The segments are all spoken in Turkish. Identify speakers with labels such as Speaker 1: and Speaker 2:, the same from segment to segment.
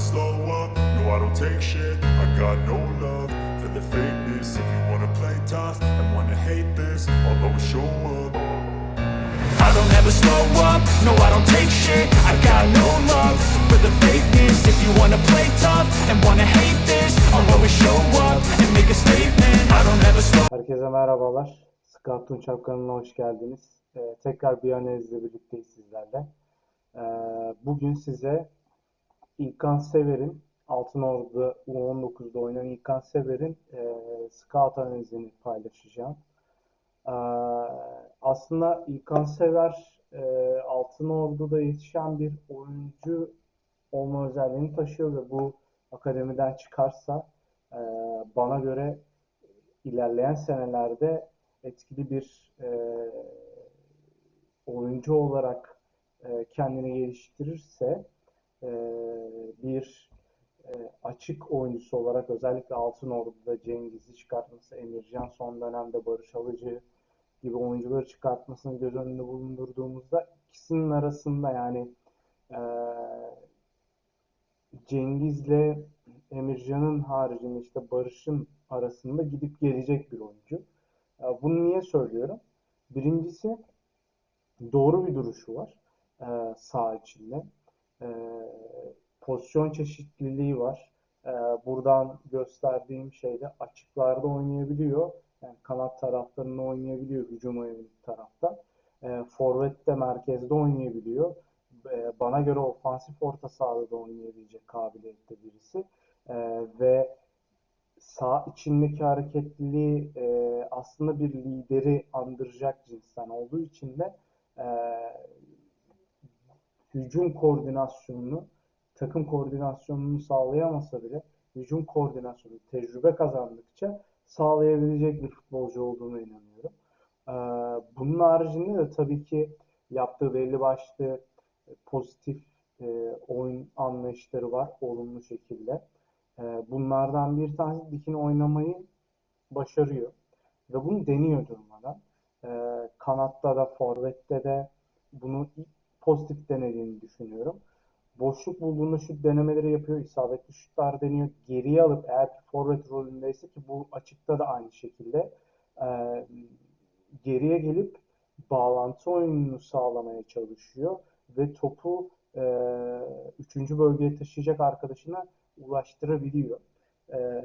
Speaker 1: slow up, no I don't take shit. I got no love for the fakeness. If you wanna play tough and wanna hate this I'll always show up.
Speaker 2: I don't ever slow up, no I don't take shit. I got no love for the fakeness. If you wanna play tough and wanna hate this I'll always show up and make a statement. I don't ever slow
Speaker 3: Herkese merhabalar. Scott kanalına hoş geldiniz. Ee, tekrar bir analizle birlikteyiz sizlerle. Ee, bugün size İlkan Sever'in Altın Ordu U19'da oynayan İlkan Sever'in e, scout analizini paylaşacağım. Ee, aslında İlkan Sever e, Altın Ordu'da yetişen bir oyuncu olma özelliğini taşıyor ve bu akademiden çıkarsa e, bana göre ilerleyen senelerde etkili bir e, oyuncu olarak e, kendini geliştirirse e, bir e, açık oyuncusu olarak özellikle Altın Ordu'da Cengiz'i çıkartması, Emircan son dönemde Barış Alıcı gibi oyuncuları çıkartmasını göz önünde bulundurduğumuzda ikisinin arasında yani e, Cengiz'le Emircan'ın haricinde işte Barış'ın arasında gidip gelecek bir oyuncu. E, Bunu niye söylüyorum? Birincisi doğru bir duruşu var e, saha içinde. E, pozisyon çeşitliliği var. E, buradan gösterdiğim şeyde açıklarda oynayabiliyor. Yani kanat taraflarında oynayabiliyor hücum yönelik tarafta. E, forvet de merkezde oynayabiliyor. E, bana göre ofansif orta sahada da oynayabilecek kabiliyette birisi. E, ve sağ içindeki hareketliliği e, aslında bir lideri andıracak cinsten olduğu için de e, hücum koordinasyonunu, takım koordinasyonunu sağlayamasa bile hücum koordinasyonu tecrübe kazandıkça sağlayabilecek bir futbolcu olduğunu inanıyorum. E, bunun haricinde de tabii ki yaptığı belli başlı pozitif e, oyun anlayışları var olumlu şekilde. E, bunlardan bir tanesi dikine oynamayı başarıyor ve bunu deniyor durmadan. E, kanatta da forvette de bunu pozitif denediğini düşünüyorum. Boşluk bulduğunda şut denemeleri yapıyor, isabetli şutlar deniyor. Geriye alıp eğer ki forvet rolündeyse ki bu açıkta da aynı şekilde e, geriye gelip bağlantı oyununu sağlamaya çalışıyor ve topu e, üçüncü bölgeye taşıyacak arkadaşına ulaştırabiliyor. E,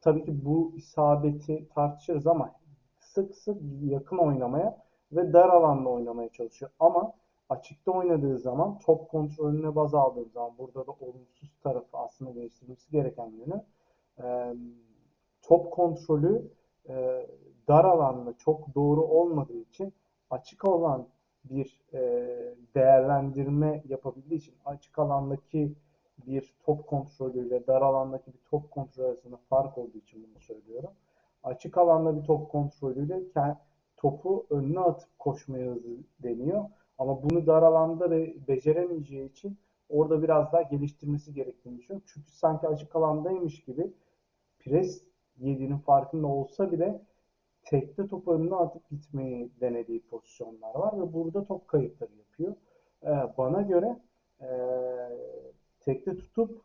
Speaker 3: tabii ki bu isabeti tartışırız ama sık sık yakın oynamaya ve dar alanda oynamaya çalışıyor. Ama açıkta oynadığı zaman top kontrolüne baz aldığım zaman burada da olumsuz tarafı aslında geliştirilmesi gereken yönü top kontrolü dar alanda çok doğru olmadığı için açık olan bir değerlendirme yapabildiği için açık alandaki bir top kontrolüyle dar alandaki bir top kontrolü arasında fark olduğu için bunu söylüyorum. Açık alanda bir top kontrolüyle topu önüne atıp koşmaya hızlı deniyor. Ama bunu dar alanda be- beceremeyeceği için orada biraz daha geliştirmesi gerektiğini düşünüyorum. Çünkü sanki açık alandaymış gibi pres yediğinin farkında olsa bile tekte topu önüne atıp gitmeyi denediği pozisyonlar var ve burada top kayıpları yapıyor. Ee, bana göre e, tekte tutup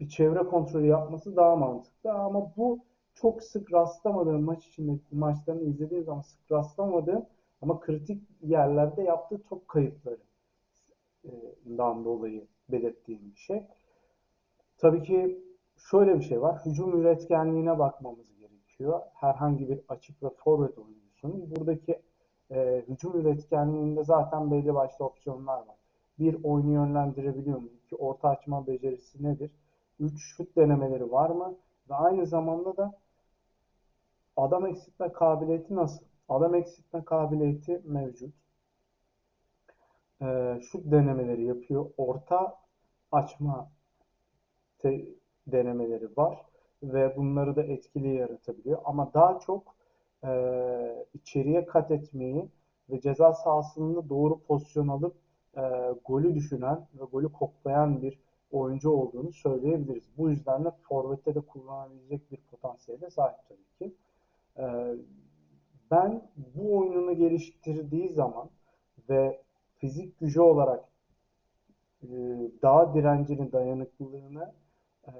Speaker 3: bir çevre kontrolü yapması daha mantıklı ama bu çok sık rastlamadığım maç içinde maçlarını izlediğim zaman sık rastlamadığım ama kritik yerlerde yaptığı top kayıplarından dolayı belirttiğim bir şey. Tabii ki şöyle bir şey var. Hücum üretkenliğine bakmamız gerekiyor. Herhangi bir açık ve forvet oyuncusunun. Buradaki e, hücum üretkenliğinde zaten belli başlı opsiyonlar var. Bir, oyunu yönlendirebiliyor mu? İki, orta açma becerisi nedir? Üç, şut denemeleri var mı? Ve aynı zamanda da adam eksiltme kabiliyeti nasıl? Adam eksiltme kabiliyeti mevcut. E, şut denemeleri yapıyor. Orta açma denemeleri var ve bunları da etkili yaratabiliyor. Ama daha çok e, içeriye kat etmeyi ve ceza sahasında doğru pozisyon alıp e, golü düşünen ve golü koklayan bir oyuncu olduğunu söyleyebiliriz. Bu yüzden de forvette de kullanabilecek bir potansiyele sahip tabii ki. Ben bu oyununu geliştirdiği zaman ve fizik gücü olarak e, daha direncini, dayanıklılığını e,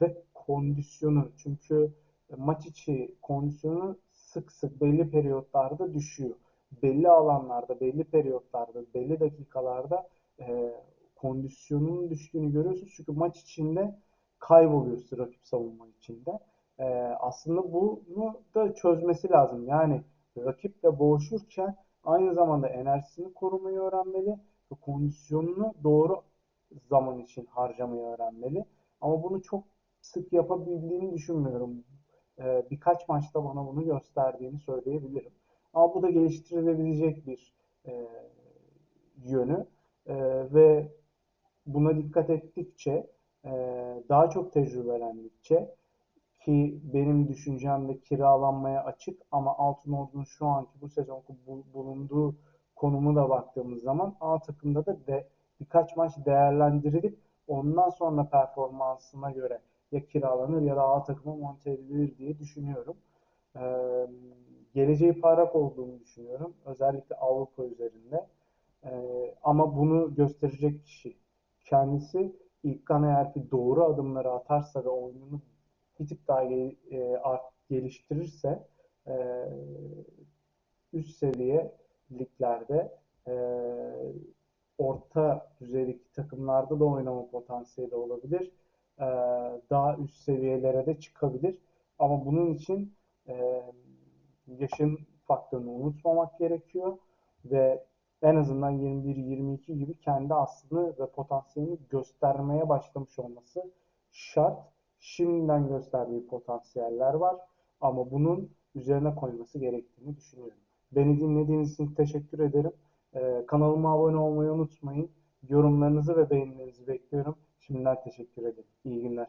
Speaker 3: ve kondisyonu. Çünkü maç içi kondisyonu sık sık belli periyotlarda düşüyor. Belli alanlarda, belli periyotlarda, belli dakikalarda e, kondisyonun düştüğünü görüyorsunuz. Çünkü maç içinde kayboluyorsun rakip savunma içinde. E, aslında bunu da çözmesi lazım. Yani rakiple boğuşurken aynı zamanda enerjisini korumayı öğrenmeli ve kondisyonunu doğru zaman için harcamayı öğrenmeli. Ama bunu çok sık yapabildiğini düşünmüyorum. Ee, birkaç maçta bana bunu gösterdiğini söyleyebilirim. Ama bu da geliştirilebilecek bir e, yönü Ee, ve buna dikkat ettikçe e, daha çok tecrübelendikçe ki benim düşüncemde kiralanmaya açık ama Altınordu'nun şu anki bu sezonki bu- bulunduğu konumu da baktığımız zaman A takımda da de, birkaç maç değerlendirilip ondan sonra performansına göre ya kiralanır ya da A takıma monte edilir diye düşünüyorum. Ee, geleceği parlak olduğunu düşünüyorum. Özellikle Avrupa üzerinde. Ee, ama bunu gösterecek kişi kendisi. İlkan eğer ki doğru adımları atarsa ve oyununu bir tık daha gel- e, art- geliştirirse e, üst seviye liglerde e, orta düzeydeki takımlarda da oynama potansiyeli olabilir. E, daha üst seviyelere de çıkabilir. Ama bunun için e, yaşın faktörünü unutmamak gerekiyor ve en azından 21-22 gibi kendi aslını ve potansiyelini göstermeye başlamış olması şart. Şimdiden gösterdiği potansiyeller var ama bunun üzerine koyması gerektiğini düşünüyorum. Beni dinlediğiniz için teşekkür ederim. Ee, kanalıma abone olmayı unutmayın. Yorumlarınızı ve beğenilerinizi bekliyorum. Şimdiden teşekkür ederim. İyi günler.